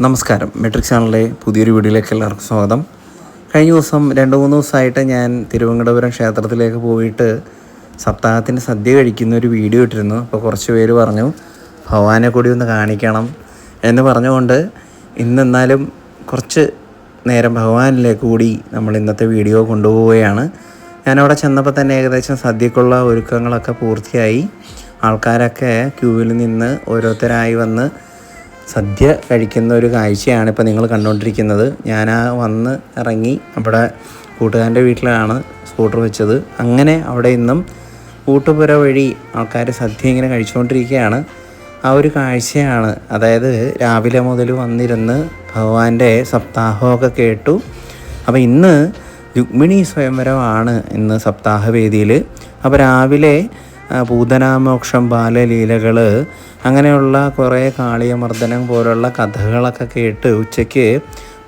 നമസ്കാരം. മെട്രിക് ചാനലിലെ പുതിയൊരു വീഡിയോയിലേക്ക് എല്ലാവർക്കും സ്വാഗതം. കഴിഞ്ഞ ദിവസം രണ്ട് മൂന്ന് ദിവസമായിട്ട് ഞാൻ തിരുവനന്തപുരം ക്ഷേത്രത്തിലേക്ക് പോയിട്ട് സപ്താഹത്തിന്റെ സദ്യ കഴിക്കുന്ന ഒരു വീഡിയോ ഇട്ടിരുന്നു. അപ്പോൾ കുറച്ച് പേര് പറഞ്ഞു ഭഗവാനെ കൂടി ഒന്ന് കാണിക്കണം എന്ന് പറഞ്ഞുകൊണ്ട് ഇന്നെന്നാലും കുറച്ച് നേരം ഭഗവാനിലേക്ക് കൂടി നമ്മൾ ഇന്നത്തെ വീഡിയോ കൊണ്ടുപോവുകയാണ്. ഞാനവിടെ ചെന്നപ്പോൾ തന്നെ ഏകദേശം സദ്യക്കുള്ള ഒരുക്കങ്ങളൊക്കെ പൂർത്തിയായി. ആൾക്കാരൊക്കെ ക്യൂവിൽ നിന്ന് ഓരോരുത്തരായി വന്ന് സദ്യ കഴിക്കുന്ന ഒരു കാഴ്ചയാണ് ഇപ്പോൾ നിങ്ങൾ കണ്ടുകൊണ്ടിരിക്കുന്നത് ഞാൻ ആ വന്ന് ഇറങ്ങി അവിടെ കൂട്ടുകാരന്റെ വീട്ടിലാണ് സ്കൂട്ടർ വെച്ചത്. അങ്ങനെ അവിടെ ഇന്നും കൂട്ടുപുര വഴി ആൾക്കാർ സദ്യ ഇങ്ങനെ കഴിച്ചുകൊണ്ടിരിക്കുകയാണ്. ആ ഒരു കാഴ്ചയാണ്. അതായത് രാവിലെ മുതൽ വന്നിരുന്ന് ഭഗവാന്റെ സപ്താഹമൊക്കെ കേട്ടു. അപ്പോൾ ഇന്ന് രുക്മിണി സ്വയംവരമാണ് ഇന്ന് സപ്താഹവേദിയിൽ. അപ്പോൾ രാവിലെ പൂതനാമോക്ഷം ബാലലീലകൾ അങ്ങനെയുള്ള കുറേ കാളിയമർദ്ദനം പോലുള്ള കഥകളൊക്കെ കേട്ട് ഉച്ചയ്ക്ക്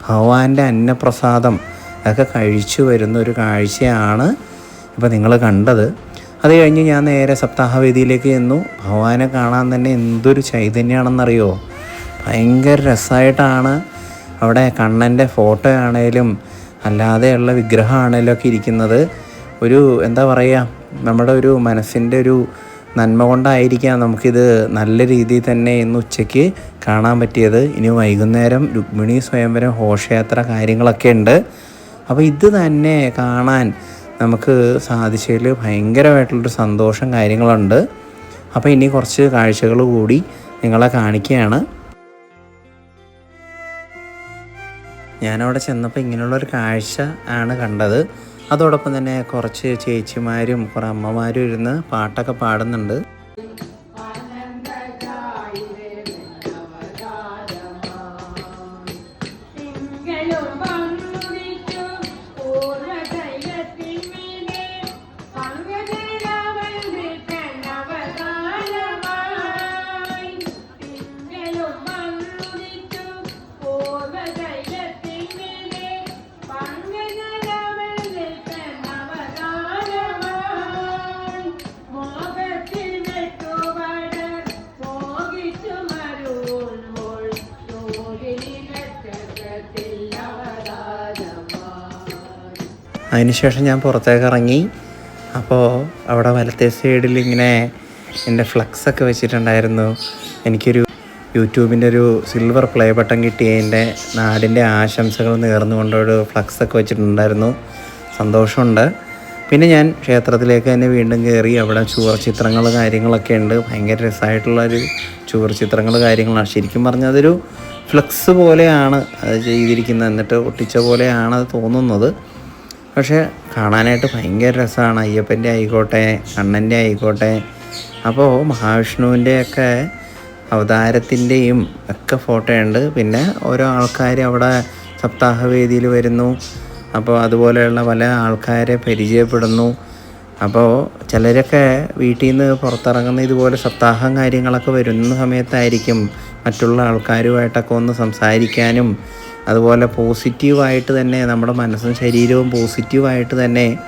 ഭഗവാന്റെ അന്നപ്രസാദം ഒക്കെ കഴിച്ചു വരുന്ന ഒരു കാഴ്ചയാണ് ഇപ്പോൾ നിങ്ങൾ കണ്ടത്. അത് കഴിഞ്ഞ് ഞാൻ നേരെ സപ്താഹവേദിയിലേക്ക് ചെന്നു. ഭഗവാനെ കാണാൻ തന്നെ എന്തൊരു ചൈതന്യമാണെന്നറിയോ ഭയങ്കര രസമായിട്ടാണ് അവിടെ കണ്ണന്റെ ഫോട്ടോ ആണേലും അല്ലാതെയുള്ള വിഗ്രഹമാണേലും ഒക്കെ ഇരിക്കുന്നത്. ഒരു എന്താ പറയുക നമ്മുടെ ഒരു മനസ്സിന്റെ ഒരു നന്മ കൊണ്ടായിരിക്കാം നമുക്കിത് നല്ല രീതിയിൽ തന്നെ ഇന്ന് ഉച്ചയ്ക്ക് കാണാൻ പറ്റിയത്. ഇനി വൈകുന്നേരം രുക്മിണി സ്വയംവരം ഘോഷയാത്ര കാര്യങ്ങളൊക്കെ ഉണ്ട്. അപ്പോൾ ഇത് തന്നെ കാണാൻ നമുക്ക് സാധിച്ചതിൽ ഭയങ്കരമായിട്ടുള്ളൊരു സന്തോഷം കാര്യങ്ങളുണ്ട്. അപ്പോൾ ഇനി കുറച്ച് കാഴ്ചകൾ കൂടി നിങ്ങളെ കാണിക്കുകയാണ്. ഞാനവിടെ ചെന്നപ്പോൾ ഇങ്ങനെയുള്ളൊരു കാഴ്ച ആണ് കണ്ടത്. അതോടൊപ്പം തന്നെ കുറച്ച് ചേച്ചിമാരും കുറേ അമ്മമാരും ഇരുന്ന് പാട്ടൊക്കെ പാടുന്നുണ്ട്. അതിനുശേഷം ഞാൻ പുറത്തേക്ക് ഇറങ്ങി. അപ്പോൾ അവിടെ വലത്തെ സൈഡിൽ ഇങ്ങനെ എന്റെ ഫ്ലക്സൊക്കെ വെച്ചിട്ടുണ്ടായിരുന്നു. എനിക്കൊരു യൂട്യൂബിന്റെ ഒരു സിൽവർ പ്ലേ ബട്ടൺ കിട്ടിയതിന്റെ നാടിന്റെ ആശംസകൾ നേർന്നുകൊണ്ടൊരു ഫ്ലക്സ് ഒക്കെ വെച്ചിട്ടുണ്ടായിരുന്നു. സന്തോഷമുണ്ട്. പിന്നെ ഞാൻ ക്ഷേത്രത്തിലേക്ക് തന്നെ വീണ്ടും കയറി അവിടെ ചുവർ ചിത്രങ്ങൾ കാര്യങ്ങളൊക്കെ ഉണ്ട്. ഭയങ്കര രസമായിട്ടുള്ളൊരു ചുവർ ചിത്രങ്ങൾ കാര്യങ്ങളാണ്. ശരിക്കും പറഞ്ഞാൽ അതൊരു ഫ്ലക്സ് പോലെയാണ് അത് ചെയ്തിരിക്കുന്നത്. എന്നിട്ട് ഒട്ടിച്ച പോലെയാണ് തോന്നുന്നത്. പക്ഷേ കാണാനായിട്ട് ഭയങ്കര രസമാണ്. അയ്യപ്പന്റെ ആയിക്കോട്ടെ കണ്ണന്റെ ആയിക്കോട്ടെ. അപ്പോൾ മഹാവിഷ്ണുവിന്റെയൊക്കെ അവതാരത്തിന്റെയും ഒക്കെ ഫോട്ടോ ഉണ്ട് പിന്നെ ഓരോ ആൾക്കാർ അവിടെ സപ്താഹവേദിയിൽ വരുന്നു. അപ്പോൾ അതുപോലെയുള്ള പല ആൾക്കാരെ പരിചയപ്പെടുന്നു. അപ്പോൾ ചിലരൊക്കെ വീട്ടിൽ നിന്ന് പുറത്തിറങ്ങുന്ന ഇതുപോലെ സപ്താഹം കാര്യങ്ങളൊക്കെ വരുന്ന സമയത്തായിരിക്കും മറ്റുള്ള ആൾക്കാരുമായിട്ടൊക്കെ ഒന്ന് സംസാരിക്കാനും അതുപോലെ പോസിറ്റീവായിട്ട് തന്നെ നമ്മുടെ മനസ്സും ശരീരവും പോസിറ്റീവായിട്ട് തന്നെ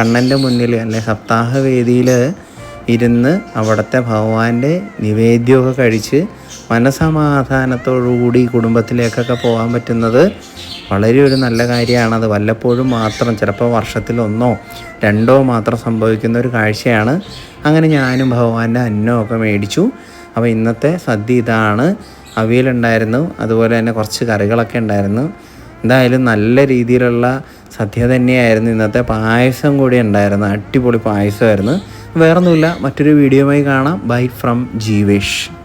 കണ്ണന്റെ മുന്നിൽ അല്ലെ സപ്താഹവേദിയിൽ ഇരുന്ന് അവിടുത്തെ ഭഗവാന്റെ നിവേദ്യമൊക്കെ കഴിച്ച് മനസമാധാനത്തോടുകൂടി കുടുംബത്തിലേക്കൊക്കെ പോകാൻ പറ്റുന്നത് വളരെ ഒരു നല്ല കാര്യമാണ്. അത് വല്ലപ്പോഴും മാത്രം ചിലപ്പോൾ വർഷത്തിലൊന്നോ രണ്ടോ മാത്രം സംഭവിക്കുന്ന ഒരു കാഴ്ചയാണ്. അങ്ങനെ ഞാനും ഭഗവാന്റെ അന്നമൊക്കെ മേടിച്ചു. അപ്പോൾ ഇന്നത്തെ സദ്യ ഇതാണ്. അവിയലുണ്ടായിരുന്നു. അതുപോലെ തന്നെ കുറച്ച് കറികളൊക്കെ ഉണ്ടായിരുന്നു. എന്തായാലും നല്ല രീതിയിലുള്ള സദ്യ തന്നെയായിരുന്നു ഇന്നത്തെ പായസം കൂടി ഉണ്ടായിരുന്നു അടിപൊളി പായസമായിരുന്നു. വേറൊന്നുമില്ല. മറ്റൊരു വീഡിയോയുമായി കാണാം. Bye from Jeevesh